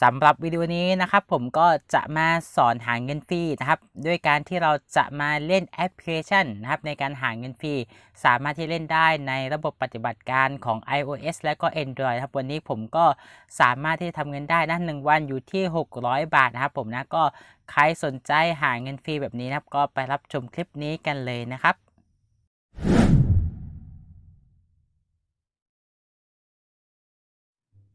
สำหรับวิดีโอนี้นะครับผมก็จะมาสอนหาเงินฟรีนะครับด้วยการที่เราจะมาเล่นแอปพลิเคชันนะครับในการหาเงินฟรีสามารถที่เล่นได้ในระบบปฏิบัติการของ iOS และก็ Android ครับวันนี้ผมก็สามารถที่จะทำเงินได้นะหนึ่งวันอยู่ที่ 600 บาทนะครับผมนะก็ใครสนใจหาเงินฟรีแบบนี้นะครับก็ไปรับชมคลิปนี้กันเลยนะครับ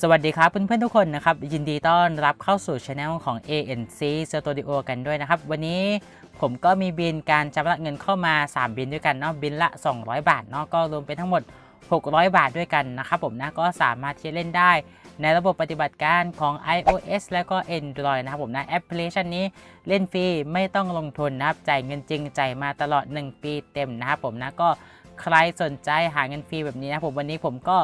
สวัสดีครับเพื่อนๆทุกคนนะครับ ยินดีต้อนรับเข้าสู่ช anel ของ ANC Studio กันด้วยนะครับ วันนี้ผมก็มีบินการชำระเงินเข้ามา 3 บินด้วยกันเนาะบินละ 200 บาทเนาะก็รวมเป็นทั้งหมด 600 บาทด้วยกันนะครับผมนะก็สามารถที่จะเล่นได้ ในระบบปฏิบัติการของ iOS และก็ Android นะครับผมนะแอปพลิเคชันนี้เล่นฟรีไม่ต้องลงทุนนะครับจ่ายเงินจริงจ่ายมาตลอด 1 ปีเต็มนะครับผมนะก็ ใครสนใจหาเงินฟรีแบบนี้นะผมวันนี้ผมก็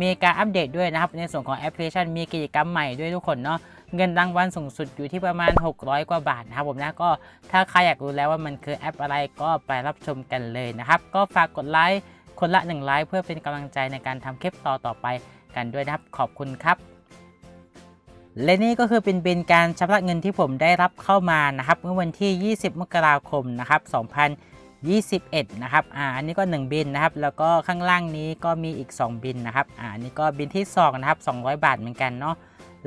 มีการอัปเดตด้วยนะครับ ในส่วนของแอปพลิเคชันมีกิจกรรมใหม่ด้วยทุกคนเนาะเงินรางวัลสูงสุดอยู่ที่ประมาณ 600 กว่าบาทนะครับผมนะก็ถ้าใครอยากรู้แล้วว่ามันคือแอปอะไรก็ไปรับชมกันเลยนะครับ ก็ฝากกดไลค์คนละ1ไลค์เพื่อเป็นกำลังใจในการทำคลิปต่อต่อไปกันด้วยนะครับ ขอบคุณครับและนี่ก็คือเป็นบินการชำระเงินที่ผมได้รับเข้ามานะครับเมื่อวันที่ 20 มกราคมนะครับ 21 นะครับ อ่า อันนี้ก็ 1 บินนะครับ แล้วก็ข้างล่างนี้ก็มีอีก 2 บินนะครับ อ่า อันนี้ก็บินที่ 2 นะครับ 200 บาทเหมือนกันเนาะ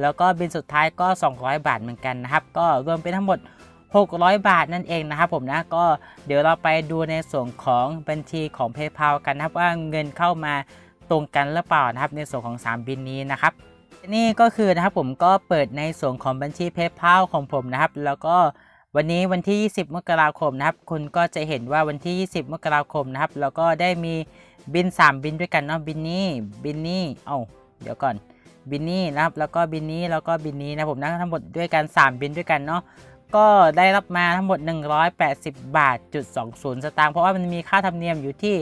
แล้วก็บินสุดท้ายก็ 200 บาทเหมือนกันนะครับ ก็รวมเป็นทั้งหมด 600 บาทนั่นเองนะครับผมนะ ก็เดี๋ยวเราไปดูในส่วนของบัญชีของ PayPal กันนะครับว่าเงินเข้ามาตรงกันหรือเปล่านะครับ ในส่วนของ 3 บินนี้นะครับ นี่ก็คือนะครับผมก็เปิดในส่วนของบัญชี PayPal ของผมนะครับ แล้วก็ วันนี้วันที่ 20 มกราคมนะครับ คุณก็จะเห็นว่าวันที่ 20 มกราคมนะครับแล้วก็ได้มีบิน 3 บินด้วยกันเนาะ บินนี้ บินนี้ เอาเดี๋ยวก่อน บินนี้นะครับ แล้วก็บินนี้ แล้วก็บินนี้นะผมนะทั้งหมดด้วยกัน 3 บินด้วยกันเนาะ ก็ได้รับมาทั้งหมด 180 บาทจุด20 สตางค์ เพราะว่ามันมีค่าธรรมเนียมอยู่ที่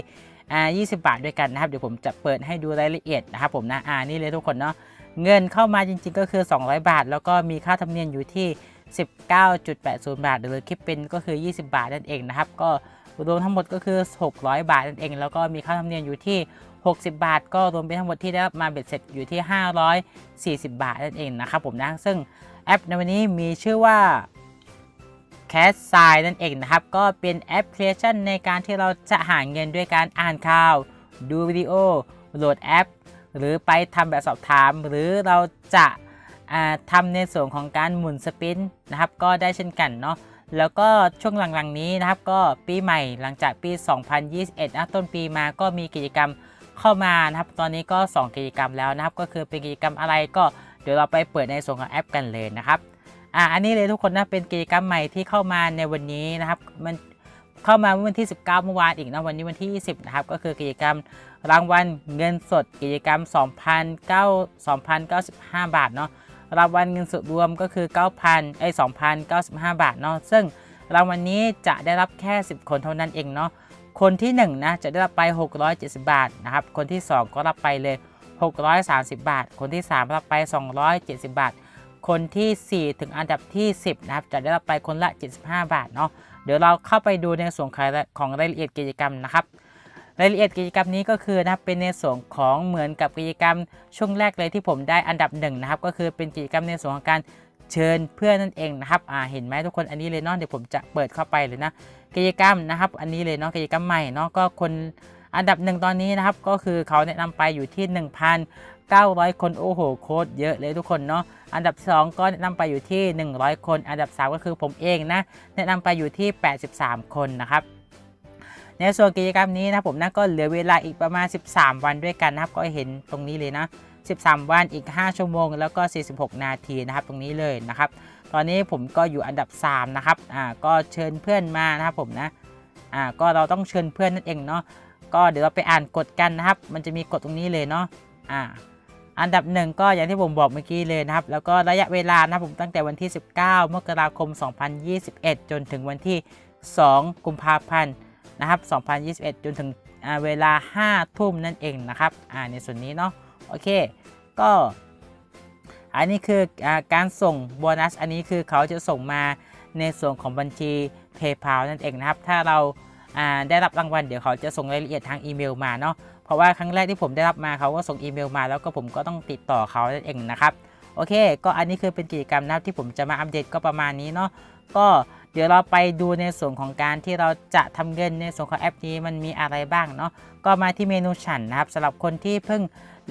อ่า20 บาทด้วยกันนะครับ เดี๋ยวผมจะเปิดให้ดูรายละเอียดนะครับผมนะ อ่า นี่เลยทุกคนเนาะ เงินเข้ามาจริง ๆ ก็คือ 200 บาท แล้วก็มีค่าธรรมเนียมอยู่ที่ 19.80 บาท หรือคิดเป็นก็คือ 20 บาทนั่นเองนะครับก็รวมทั้งหมดก็คือ 600 บาทนั่นเอง แล้วก็มีค่าธรรมเนียมอยู่ที่ 60 บาท ก็รวมเป็นทั้งหมดที่ได้รับมาเบ็ดเสร็จอยู่ที่ 540 บาทนั่นเองนะครับผมนะซึ่งแอปในวันนี้มีชื่อว่า c a s s i นั่นเองนะครับ ก็เป็นแอปพลิเคชันในการที่เราจะหาเงินด้วยการอ่านข่าว ดูวิดีโอ โหลดแอป หรือไปทำแบบสอบถาม หรือเราจะ ทำในส่วนของการหมุนสปินนะครับก็ได้เช่นกันเนาะแล้วก็ช่วงหลังๆนี้นะครับก็ปีใหม่หลังจากปี 2021นะต้นปีมาก็มีกิจกรรมเข้ามานะครับตอนนี้ก็ 2 กิจกรรมแล้วนะครับ ก็คือเป็นกิจกรรมอะไรก็เดี๋ยวเราไปเปิดในส่วนของแอปกันเลยนะครับอ่าอันนี้เลยทุกคนนะเป็นกิจกรรมใหม่ที่เข้ามาในวันนี้นะครับมันเข้ามาเมื่อวันที่ 19 เมื่อวานอีกนะวันนี้วันที่ 20 นะครับ ก็คือกิจกรรมรางวัลเงินสดกิจกรรม 2,095 บาทเนาะ รางวัลเงินสดรวมก็คือ 9,000ไอ้2,095 บาทเนาะซึ่งรางวัลนนี้จะได้รับแค่ 10 คนเท่านั้นเองเนาะคนที่1นะจะได้รับไป 670 บาทนะครับคนที่ 2 ก็รับไปเลย 630 บาท คนที่ 3 รับไป 270 บาท คนที่ 4 ถึงอันดับที่ 10 นะครับ จะได้รับไปคนละ 75 บาทเนาะเดี๋ยวเราเข้าไปดูในส่วนของรายละเอียดกิจกรรมนะครับ รายละเอียดกิจกรรมนี้ก็คือนะครับเป็นในส่วนของเหมือนกับกิจกรรมช่วงแรกเลยที่ผมได้อันดับหนึ่งนะครับก็คือเป็นกิจกรรมในส่วนของการเชิญเพื่อนนั่นเองนะครับอ่าเห็นไหมทุกคนอันนี้เลยเนาะเดี๋ยวผมจะเปิดเข้าไปเลยนะกิจกรรมนะครับ อันนี้เลยเนาะกิจกรรมใหม่เนาะก็คนอันดับหนึ่งตอนนี้นะครับก็คือเขาแนะนำไปอยู่ที่ 1,900 คนโอ้โหโคตรเยอะเลยทุกคนเนาะอันดับ 2 ก็แนะนำไปอยู่ที่ 100 คน อันดับ 3 ก็คือผมเองนะแนะนำไปอยู่ที่ 83 คนนะครับ ในส่วนกิจกรรมนี้นะผมนะก็เหลือเวลาอีกประมาณ 13 วันด้วยกันนะครับก็เห็นตรงนี้เลยนะ 13 วันอีก 5 ชั่วโมง แล้วก็ 46 นาทีนะครับตรงนี้เลยนะครับ ตอนนี้ผมก็อยู่อันดับ 3 นะครับอ่าก็เชิญเพื่อนมานะครับผมนะอ่าก็เราต้องเชิญเพื่อนนั่นเองเนาะก็เดี๋ยวเราไปอ่านกฎกันนะครับ มันจะมีกฎตรงนี้เลยเนาะอ่าอันดับหนึ่งก็อย่างที่ผมบอกเมื่อกี้เลยนะครับ แล้วก็ระยะเวลานะครับผมตั้งแต่วันที่ 19 มกราคม 2021 จนถึงวันที่ 2 กุมภาพันธ์ นะครับ 2021 จนถึงเวลา 5 ทุ่มนั่นเองนะครับอ่าในส่วนนี้เนาะโอเค ก็อันนี้คืออการส่งโบนัส อันนี้คือเขาจะส่งมาในส่วนของบัญชี PayPal นั่นเองนะครับ ถ้าเราอ่าได้รับรางวัลเดี๋ยวเขาจะส่งรายละเอียดทางอีเมลมาเนาะเพราะว่าครั้งแรกที่ผมได้รับมาเขาก็ส่งอีเมลมา แล้วก็ผมก็ต้องติดต่อเขานั่นเองนะครับโอเค ก็อันนี้คือเป็นกิจกรรมนะครับที่ผมจะมาอัปเดตก็ประมาณนี้เนาะก็ เดี๋ยวเราไปดูในส่วนของการที่เราจะทำเงินในส่วนของแอปนี้มันมีอะไรบ้างเนาะก็มาที่เมนูฉันนะครับสำหรับคนที่เพิ่ง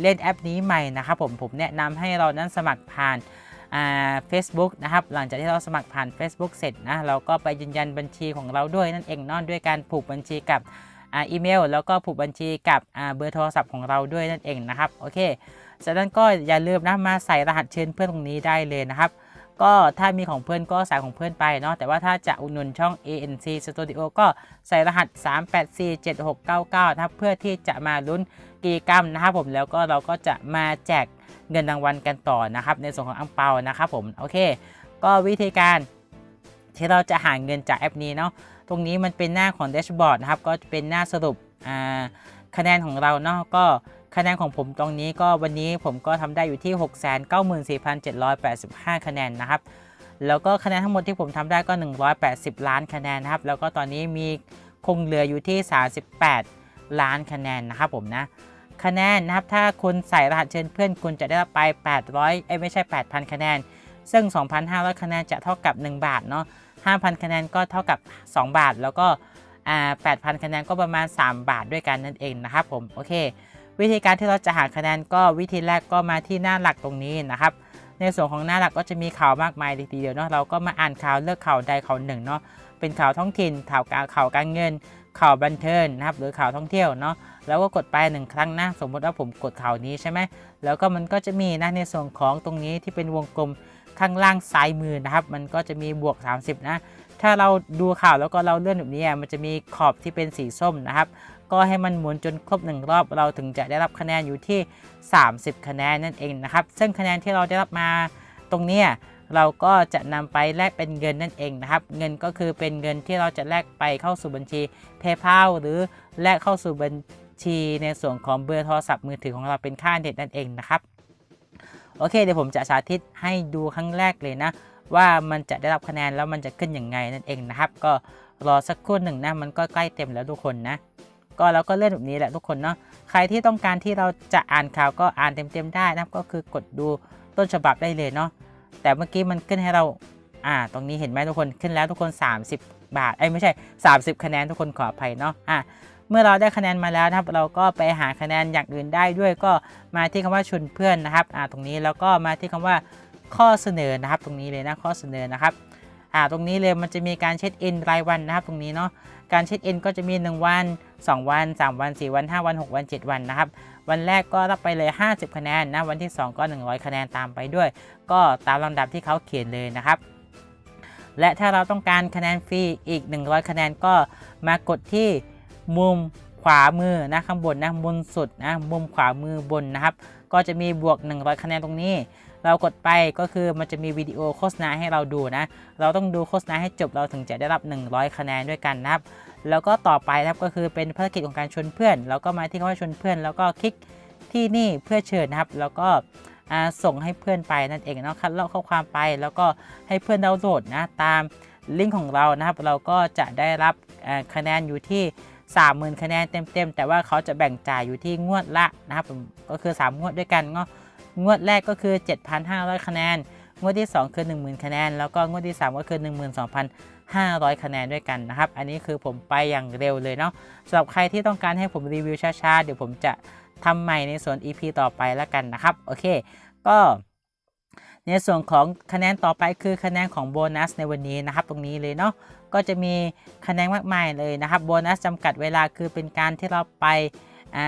เล่นแอปนี้ใหม่นะครับผมผมแนะนำให้เรานั้นสมัครผ่านอ่า Facebook นะครับหลังจากที่เราสมัครผ่าน Facebook เสร็จนะเราก็ไปยืนยันบัญชีของเราด้วยนั่นเองนาะด้วยการผูกบัญชีกับอีเมล แล้วก็ผูกบัญชีกับเบอร์โทรศัพท์ของเราด้วยนั่นเองนะครับโอเคจากนั้นก็อย่าลืมนะมาใส่รหัสเชิญเพื่อนตรงนี้ได้เลยนะครับ ก็ถ้ามีของเพื่อนก็ใส่ของเพื่อนไปเนาะแต่ว่าถ้าจะอุดหนุนช่อง ANC Studio ก็ใส่รหัส 3847699 นะครับเพื่อที่จะมาลุ้นกิจกรรมนะครับผมแล้วก็เราก็จะมาแจกเงินรางวัลกันต่อนะครับในส่วนของอังเปานะครับผมโอเค ก็วิธีการที่เราจะหาเงินจากแอปนี้เนาะตรงนี้มันเป็นหน้าของแดชบอร์ดนะครับก็เป็นหน้าสรุปคะแนนของเราเนาะก็ คะแนนของผมตรงนี้ก็วันนี้ผมก็ทำได้อยู่ที่ 694,785 คะแนนนะครับ แล้วก็คะแนนทั้งหมดที่ผมทำได้ก็ 180 ล้านคะแนนนะครับ แล้วก็ตอนนี้มีคงเหลืออยู่ที่ 38 ล้านคะแนนนะครับผมนะ คะแนนนะครับ ถ้าคุณใส่รหัสเชิญเพื่อนคุณจะได้รับไป 800 เอ้ยไม่ใช่ 8,000 คะแนน ซึ่ง 2,500 คะแนนจะเท่ากับ 1 บาทเนาะ 5,000 คะแนนก็เท่ากับ 2 บาท แล้วก็ 8,000 คะแนนก็ประมาณ 3 บาทด้วยกันนั่นเองนะครับผม โอเค วิธีการที่เราจะหาคะแนนก็วิธีแรกก็มาที่หน้าหลักตรงนี้นะครับ ในส่วนของหน้าหลักก็จะมีข่าวมากมายทีเดียวเนาะเราก็มาอ่านข่าวเลือกข่าวใดข่าวหนึ่งเนาะเป็นข่าวท้องถิ่นข่าวการข่าวการเงิน ข่าวบันเทิงนะครับหรือข่าวท่องเที่ยวเนาะแล้วก็กดไปหนึ่งครั้งนะสมมติว่าผมกดข่าวนี้ใช่ไหมแล้วก็มันก็จะมีนะในส่วนของตรงนี้ที่เป็นวงกลมข้างล่างซ้ายมือนะครับ มันก็จะมีบวก 30 นะ ถ้าเราดูข่าวแล้วก็เราเลื่อนแบบนี้มันจะมีขอบที่เป็นสีส้มนะครับ ก็ให้มันหมุนจนครบหนึ่งรอบเราถึงจะได้รับคะแนนอยู่ที่ 30 คะแนนนั่นเองนะครับ ซึ่งคะแนนที่เราได้รับมาตรงนี้เราก็จะนำไปแลกเป็นเงินนั่นเองนะครับ เงินก็คือเป็นเงินที่เราจะแลกไปเข้าสู่บัญชี PayPal หรือแลกเข้าสู่บัญชีในส่วนของเบอร์โทรศัพท์มือถือของเราเป็นค่าเน็ตนั่นเองนะครับ โอเคเดี๋ยวผมจะสาธิตให้ดูครั้งแรกเลยนะ ว่ามันจะได้รับคะแนนแล้วมันจะขึ้นอย่างไงนั่นเองนะครับ ก็รอสักครู่หนึ่งนะมันก็ใกล้เต็มแล้วทุกคนนะ ก็เราก็เล่นแบบนี้แหละทุกคนเนาะใครที่ต้องการที่เราจะอ่านข่าวก็อ่านเต็มๆได้นะก็คือกดดูต้นฉบับได้เลยเนาะแต่เมื่อกี้มันขึ้นให้เราอ่า ตรงนี้เห็นไหมทุกคนขึ้นแล้วทุกคน 30 บาทเอ้ไม่ใช่ 30 คะแนนทุกคนขออภัยเนาะอะเมื่อเราได้คะแนนมาแล้วนะครับ เราก็ไปหาคะแนนอย่างอื่นได้ด้วยก็มาที่คำว่าชวนเพื่อนนะครับอ่าตรงนี้แล้วก็มาที่คำว่าข้อเสนอนะครับ ตรงนี้เลยนะข้อเสนอนะครับ อ่าตรงนี้เลยมันจะมีการเช็คอินรายวันนะครับตรงนี้เนาะการเช็คอินก็จะมี 1 วัน 2 วัน 3 วัน 4 วัน 5 วัน 6 วัน 7 วันนะครับ วันแรกก็รับไปเลย 50 คะแนนนะ วันที่ 2 ก็ 100 คะแนนตามไปด้วย ก็ตามลำดับที่เขาเขียนเลยนะครับ และถ้าเราต้องการคะแนนฟรีอีก 100 คะแนนก็มากดที่มุมขวามือนะข้างบนนะบนสุดนะมุมขวามือบนนะครับ ก็จะมีบวก 100 คะแนนตรงนี้ เรากดไปก็คือมันจะมีวิดีโอโฆษณาให้เราดูนะ เราต้องดูโฆษณาให้จบเราถึงจะได้รับ 100 คะแนนด้วยกันนะครับ แล้วก็ต่อไปนะครับก็คือเป็นภารกิจของการชวนเพื่อนแล้วก็มาที่คำว่าชวนเพื่อน แล้วก็คลิกที่นี่เพื่อเชิญนะครับ แล้วก็ส่งให้เพื่อนไปนั่นเองเนาะคัดลอกข้อความไป แล้วก็ให้เพื่อนดาวน์โหลดนะตามลิงก์ของเรานะครับ เราก็จะได้รับคะแนนอยู่ที่ 30,000 คะแนนเต็มๆ แต่ว่าเขาจะแบ่งจ่ายอยู่ที่งวดละนะครับผมก็คือ 3 งวดด้วยกันเนาะ งวดแรกก็คือ 7,500 คะแนน งวดที่ 2 คือ 10,000 คะแนน แล้วก็งวดที่ 3 ก็คือ 12,500 คะแนนด้วยกันนะครับ อันนี้คือผมไปอย่างเร็วเลยเนาะสำหรับใครที่ต้องการให้ผมรีวิวช้าๆ เดี๋ยวผมจะทำใหม่ในส่วน EP ต่อไปแล้วกันนะครับ โอเค ก็ในส่วนของคะแนนต่อไปคือคะแนนของโบนัสในวันนี้นะครับ ตรงนี้เลยเนาะก็จะมีคะแนนมากมายเลยนะครับโบนัสจำกัดเวลาคือเป็นการที่เราไปอ่า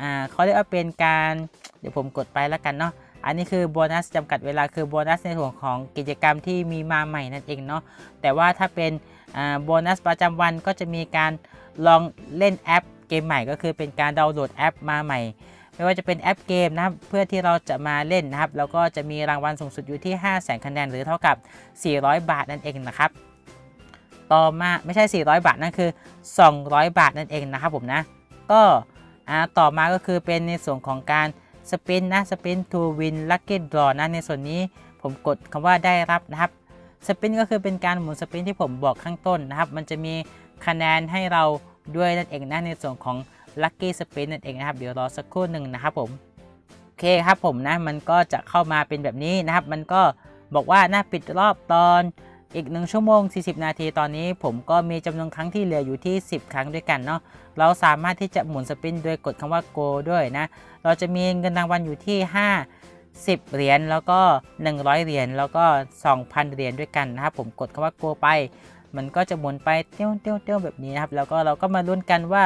อ่าเขาเรียกว่าเป็นการ เดี๋ยวผมกดไปแล้วกันเนาะอันนี้คือโบนัสจำกัดเวลาคือโบนัสในส่วนของกิจกรรมที่มีมาใหม่นั่นเองเนาะแต่ว่าถ้าเป็นโบนัสประจำวันก็จะมีการลองเล่นแอปเกมใหม่ก็คือเป็นการดาวน์โหลดแอปมาใหม่ ไม่ว่าจะเป็นแอปเกมนะครับเพื่อที่เราจะมาเล่นนะครับ แล้วก็จะมีรางวัลสูงสุดอยู่ที่ 5 0 0 0 0 0คะแนนหรือเท่ากับ 400 บาทนั่นเองนะครับ ต่อมาไม่ใช่ 400 บาทนั่นคือ 200 บาทนั่นเองนะครับผมนะก็ต่อมาก็คือเป็นในส่วนของการ สปินนะสปินทูวินลัคกี้ดรอนะในส่วนนี้ผมกดคำว่าได้รับนะครับสปินก็คือเป็นการหมุนสปินที่ผมบอกข้างต้นนะครับ มันจะมีคะแนนให้เราด้วยนั่นเองนะในส่วนของลัคกี้สปินนั่นเองนะครับ เดี๋ยวรอสักครู่หนึ่งนะครับผม โอเคครับผมนะ มันก็จะเข้ามาเป็นแบบนี้นะครับ มันก็บอกว่าหน้าปิดรอบตอน อีก 1 ชั่วโมง 40 นาทีตอนนี้ผมก็มีจำนวนครั้งที่เหลืออยู่ที่ 10 ครั้งด้วยกันเนาะเราสามารถที่จะหมุนสปินโดยกดคำว่า go ด้วยนะ เราจะมีเงินรางวัลอยู่ที่ 5 10 เหรียญแล้วก็ 100 เหรียญแล้วก็ 2,000 เหรียญด้วยกันนะครับผมกดคำว่า go ไป มันก็จะหมุนไปเตี้ยวเตี้ยวเตี้ยวแบบนี้นะครับแล้วก็เราก็มาลุ้นกันว่า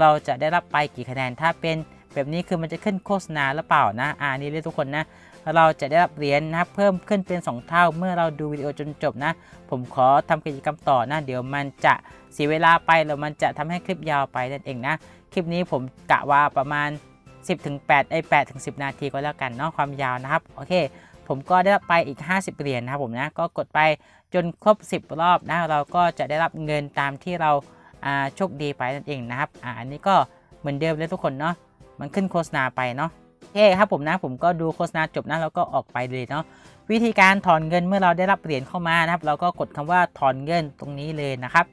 เราจะได้รับไปกี่คะแนนถ้าเป็นแบบนี้คือมันจะขึ้นโฆษณาหรือเปล่านะ อ่านี่เลยทุกคนนะ เราจะได้รับเหรียญนะครับเพิ่มขึ้นเป็น 2 เท่า เมื่อเราดูวิดีโอจนจบนะ ผมขอทำกิจกรรมต่อนะ เดี๋ยวมันจะเสียเวลาไปแล้วมันจะทำให้คลิปยาวไปนั่นเองนะ คลิปนี้ผมกะว่าประมาณ 10ถึง8ไอ้8ถึง10 นาทีก็แล้วกันเนาะความยาวนะครับโอเค ผมก็ได้รับไปอีก 50 เหรียญนะครับผมนะก็กดไปจนครบ 10 รอบนะเราก็จะได้รับเงินตามที่เราโชคดีไปนั่นเองนะครับอ่าอันนี้ก็เหมือนเดิมเลยทุกคนเนาะมันขึ้นโฆษณาไปเนาะ เคครับผมนะผมก็ดูโฆษณาจบนะแล้วก็ออกไปเลยเนาะวิธีการถอนเงินเมื่อเราได้รับเหรียญเข้ามานะครับ เราก็กดคำว่าถอนเงินตรงนี้เลยนะครับ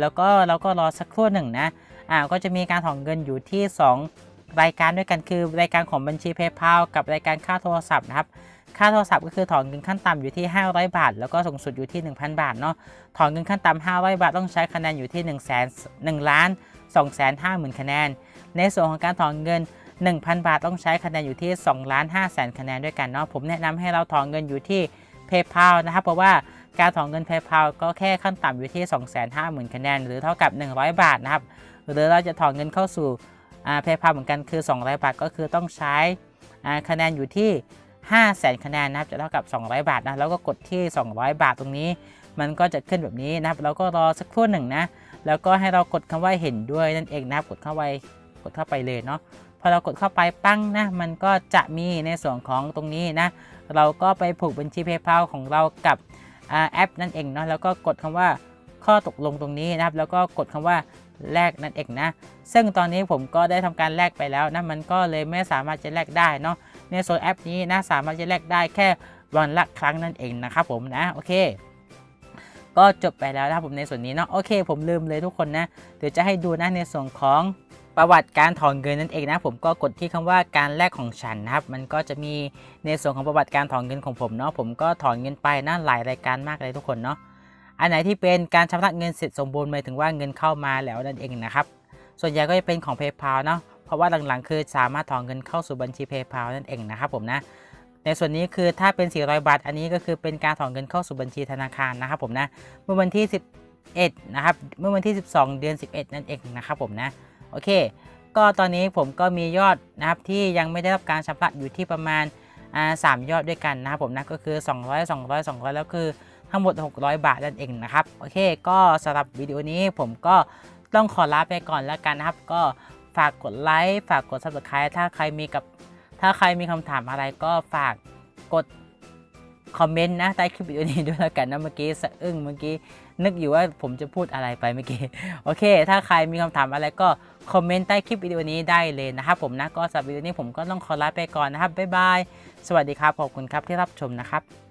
แล้วก็เราก็รอสักครู่หนึ่งนะอ่าก็จะมีการถอนเงินอยู่ที่ 2 รายการด้วยกันคือ รายการของบัญชี PayPal กับรายการค่าโทรศัพท์นะครับค่าโทรศัพท์ก็คือถอนเงินขั้นต่ำอยู่ที่ 500 บาท แล้วก็สูงสุดอยู่ที่ 1,000 บาทเนาะถอนเงินขั้นต่ำ500 บาทต้องใช้คะแนนอยู่ที่1 0 0 0 0 1ล้าน2 5 0 0 0 0 คะแนน ในส่วนของการถอนเงิน 1,000 บาทต้องใช้คะแนนอยู่ที่2ล้าน5แสนคะแนนด้วยกันเนาะผมแนะนำให้เราถอนเงินอยู่ที่ PayPal นะครับเพราะว่าการถอนเงิน PayPal ก็แค่ขั้นต่ำอยู่ที่ 250,000 คะแนน หรือเท่ากับ 100 บาทนะครับหรือเราจะถอนเงินเข้าสู่อ่า PayPal เหมือนกันคือ 200 บาทก็คือต้องใช้คะแนนอยู่ที่5แสนคะแนนนะครับจะเท่ากับ 200 บาทนะแล้วก็กดที่ 200 บาทตรงนี้ มันก็จะขึ้นแบบนี้นะครับแล้วก็รอสักครู่หนึ่งนะแล้วก็ให้เรากดคำว่าเห็นด้วยนั่นเองนะครับกดเข้าไปกดเข้าไปเลยเนาะ พอเรากดเข้าไปปั้งนะมันก็จะมีในส่วนของตรงนี้นะ เราก็ไปผูกบัญชี PayPal ของเรากับอแอปนั่นเองเนาะแล้วก็กดคำว่าข้อตกลงตรงนี้นะครับ แล้วก็กดคำว่าแลกนั่นเองนะ ซึ่งตอนนี้ผมก็ได้ทำการแลกไปแล้วนะมันก็เลยไม่สามารถจะแลกได้เนาะในส่วนแอปนี้นะสามารถจะแลกได้แค่วันละครั้งนั่นเองนะครับผมนะโอเค ก็จบไปแล้วนะผมในส่วนนี้เนาะโอเค ผมลืมเลยทุกคนนะเดี๋ยวจะให้ดูนะในส่วนของ ประวัติการถอนเงินนั่นเองนะผมก็กดที่คำว่าการแลกของฉันนะครับ มันก็จะมีในส่วนของประวัติการถอนเงินของผมเนาะผมก็ถอนเงินไปนะหลายรายการมากเลยทุกคนเนาะอันไหนที่เป็นการชำระเงินเสร็จสมบูรณ์หมายถึงว่าเงินเข้ามาแล้วนั่นเองนะครับ ส่วนใหญ่ก็จะเป็นของ PayPal เนาะเพราะว่าหลังๆ คือสามารถถอนเงินเข้าสู่บัญชี PayPal นั่นเองนะครับผมนะในส่วนนี้คือถ้าเป็น 400 บาท อันนี้ก็คือเป็นการถอนเงินเข้าสู่บัญชีธนาคารนะครับผมนะเมื่อวันที่ 11 นะครับ เมื่อวันที่ 12 เดือน 11 นั่นเองนะครับผมนะ โอเค ก็ตอนนี้ผมก็มียอดนะครับที่ยังไม่ได้รับการชำระอยู่ที่ประมาณาสามยอดด้วยกันนะครับผมนะก็คือ 200 200 200 แล้วคือทั้งหมด 600 บาทนั่นเองนะครับโอเค ก็สำหรับวิดีโอนี้ผมก็ต้องขอลาไปก่อนแล้วกันนะครับ ก็ฝากกดไลค์ฝากกด subscribe ถ้าใครมีกับถ้าใครมีคำถามอะไรก็ฝากกดคอมเมนต์นะใต้คลิปวิดีโอนี้ด้วยแล้วกันนะเมื่อกี้สะอึ้งเมื่อกี้นึกอยู่ว่าผมจะพูดอะไรไปเมื่อกี้โอเค ถ้าใครมีคำถามอะไรก็ คอมเมนต์ใต้คลิปวิดีโอนี้ได้เลยนะครับผมนะก็สำหรับวิดีโอนี้ผมก็ต้องขอลาไปก่อนนะครับบ๊ายบายสวัสดีครับขอบคุณครับที่รับชมนะครับ